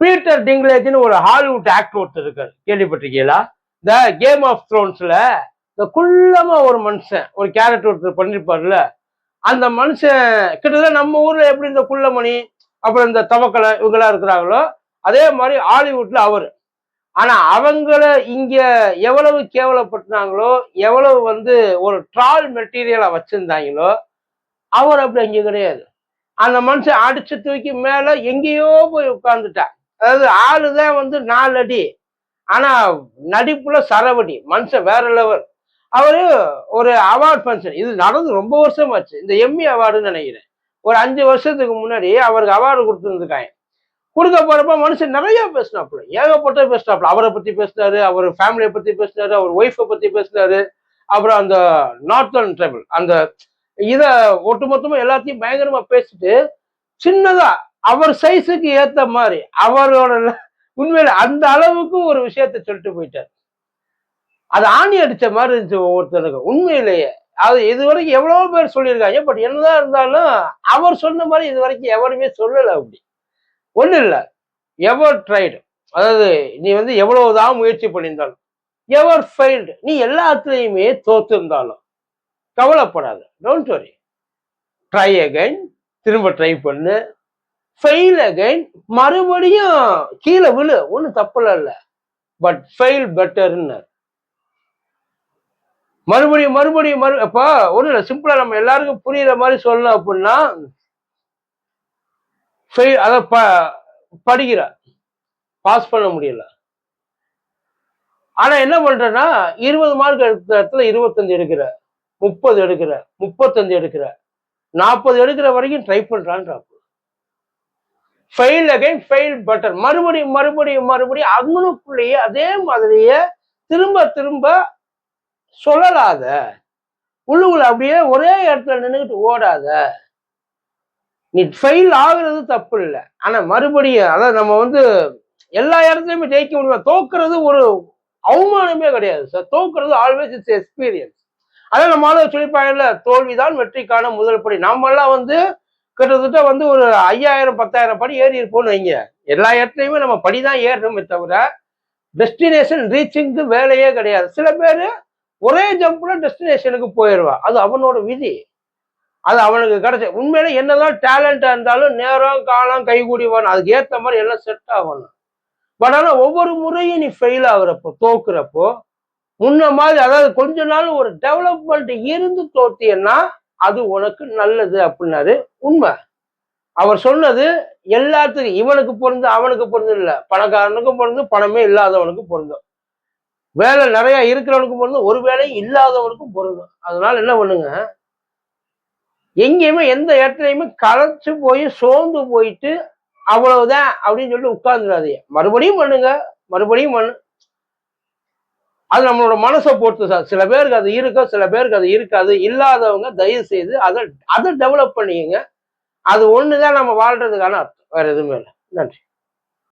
Peter டிங்லேஜ்னு ஒரு Hollywood actor ஒருத்தர் இருக்காரு. கேள்விப்பட்டிருக்கீங்களா? இந்த கேம் ஆஃப் த்ரோன்ஸ்ல இந்த குள்ளமா ஒரு மனுஷன் ஒரு கேரக்டர் ஒருத்தர் பண்ணிருப்பாருல அந்த மனுஷன் கிட்டத்தட்ட நம்ம ஊர்ல எப்படி இந்த குள்ளமணி அப்புறம் இந்த தவக்கலை இவங்கெல்லாம் இருக்கிறாங்களோ அதே மாதிரி ஹாலிவுட்ல அவர். ஆனா அவங்கள இங்க எவ்வளவு கேவலப்பட்டினாங்களோ எவ்வளவு வந்து ஒரு ட்ரால் மெட்டீரியலா வச்சிருந்தாங்களோ அவர் அப்படி அங்கே கிடையாது. அந்த மனுஷன் அடிச்சு தூக்கி மேல எங்கேயோ போய் உட்கார்ந்துட்டான் அதாவது ஆளு தான் வந்து நாலு அடி. ஆனா நடிப்புல சரவடி மனுஷன் வேற லெவல். அவரு ஒரு அவார்ட் ஃபங்க்ஷன் இது நடந்து ரொம்ப வருஷமாச்சு. இந்த எம்மி அவார்டுன்னு நினைக்கிறேன். ஒரு அஞ்சு வருஷத்துக்கு முன்னாடி அவருக்கு அவார்டு கொடுத்துருந்துருக்காங்க. கொடுக்க போறப்ப மனுஷன் நிறைய பேசினாப்புல. ஏகப்பட்ட பேசினாப்புல. அவரை பத்தி பேசினாரு அவர் ஃபேமிலியை பத்தி பேசினாரு அவர் ஒய்ஃபை பத்தி பேசினாரு. அப்புறம் அந்த நார்த்தர்ன் ட்ரைபிள் அந்த இதை ஒட்டுமொத்தமா எல்லாத்தையும் பயங்கரமா பேசிட்டு சின்னதா அவர் சைஸுக்கு ஏத்த மாதிரி அவரோட உண்மையில அந்த அளவுக்கு ஒரு விஷயத்த சொல்லிட்டு போயிட்டார். அது ஆணி அடிச்ச மாதிரி இருந்துச்சு ஒவ்வொருத்தருக்கும். உண்மையிலேயே. அது இது வரைக்கும் எவ்வளோ பேர் சொல்லியிருக்காங்க. பட் என்னதான் இருந்தாலும் அவர் சொன்ன மாதிரி இது வரைக்கும் எவருமே சொல்லலை அப்படி. ஒன்றும் இல்லை. எவர் ட்ரைடு அதாவது நீ வந்து எவ்வளவுதான் முயற்சி பண்ணியிருந்தாலும் எவர் ஃபெயில்டு நீ எல்லாத்துலேயுமே தோத்துருந்தாலும் கவலைப்படாத. டோன்ட் வரி ட்ரை அகைன் திரும்ப ட்ரை பண்ணு. ஃபெயில் அகைன் மறுபடியும் கீழே விழு. ஒன்றும் தப்புல இல்லை. பட் ஃபெயில் பெட்டர்ன்னு மறுபடியும் மறுபடியும் மறு அப்போ ஒன்றும் இல்லை. சிம்பிளாக நம்ம எல்லாருக்கும் புரியுற மாதிரி சொல்லணும் அப்படின்னா ஃபெயில் அதை ப படிக்கிற. பாஸ் பண்ண முடியல. ஆனால் என்ன பண்றேன்னா இருபது மார்க் எடுத்த இடத்துல இருபத்தஞ்சு எடுக்கிற. முப்பது எடுக்கிற. முப்பத்தஞ்சு எடுக்கிற. நாற்பது எடுக்கிற வரைக்கும் ட்ரை பண்றான்றாப்பு ஃபெயில் அகைன் ஃபெயில் பட்டர் மறுபடியும் மறுபடியும் மறுபடியும் அவங்களுக்குள்ளேயே அதே மாதிரியே திரும்ப திரும்ப சொல்லலாத. உள்ளுக்குள்ள அப்படியே ஒரே இடத்துல நின்றுக்கிட்டு ஓடாத. நீ ஃபெயில் ஆகுறது தப்பு இல்லை ஆனால் மறுபடியும் அதான் நம்ம வந்து எல்லா இடத்துலையுமே ஜெயிக்க முடியும்? தோக்குறது ஒரு அவமானமே கிடையாது சார் தோக்குறது ஆல்வேஸ் இட்ஸ் எக்ஸ்பீரியன்ஸ் அதான் நம்ம சொல்லிப்பாங்கல்ல தோல்விதான் வெற்றிக்கான முதல் படி. நம்மெல்லாம் வந்து கிட்டத்தட்ட வந்து ஒரு ஐயாயிரம் பத்தாயிரம் படி ஏறி இருப்போம்னு வைங்க. எல்லா இடத்துலையுமே நம்ம படி தான் ஏறணுமே தவிர டெஸ்டினேஷன் ரீச்சிங்க்கு வேலையே கிடையாது. சில பேர் ஒரே ஜம்ப்ல டெஸ்டினேஷனுக்கு போயிடுவான் அது அவனோட விதி. அது அவனுக்கு கிடைச்ச உண்மையில என்னதான் டேலண்டா இருந்தாலும் நேரம் காலம் கைகூடிவான் அதுக்கு ஏத்த மாதிரி எல்லாம் செட் ஆகணும். பட் ஆனா ஒவ்வொரு முறையும் நீ ஃபெயில் ஆகுறப்போ தோக்குறப்போ முன்ன மாதிரி அதாவது கொஞ்ச நாள் ஒரு டெவலப்மெண்ட் இருந்து தோத்தியன்னா அது உனக்கு நல்லது அப்படின்னாரு. உண்மை. அவர் சொன்னது எல்லாத்துக்கும் இவனுக்கு பொருந்து அவனுக்கு பொருந்து இல்லை. பணக்காரனுக்கும் பொருந்து பணமே இல்லாதவனுக்கும் பொருந்தும் வேலை நிறைய இருக்கிறவனுக்கும் பொருந்தும் ஒரு வேலையும் இல்லாதவனுக்கும் பொருந்தும் அதனால என்ன பண்ணுங்க? எங்கேயுமே எந்த இடத்துலையுமே களைச்சு போய் சோர்ந்து போயிட்டு அவ்வளவுதான் அப்படின்னு சொல்லி உட்கார்ந்துடாதீங்க மறுபடியும் பண்ணுங்க. மறுபடியும் பண்ணு. அது நம்மளோட மனசை பொறுத்து சார். சில பேருக்கு அது இருக்கும் சில பேருக்கு அது இருக்காது. இல்லாதவங்க தயவு செய்து அதை அதை டெவலப் பண்ணிக்கங்க. அது ஒன்று தான் நம்ம வாழ்றதுக்கான அர்த்தம். வேற எதுவுமே இல்லை. நன்றி.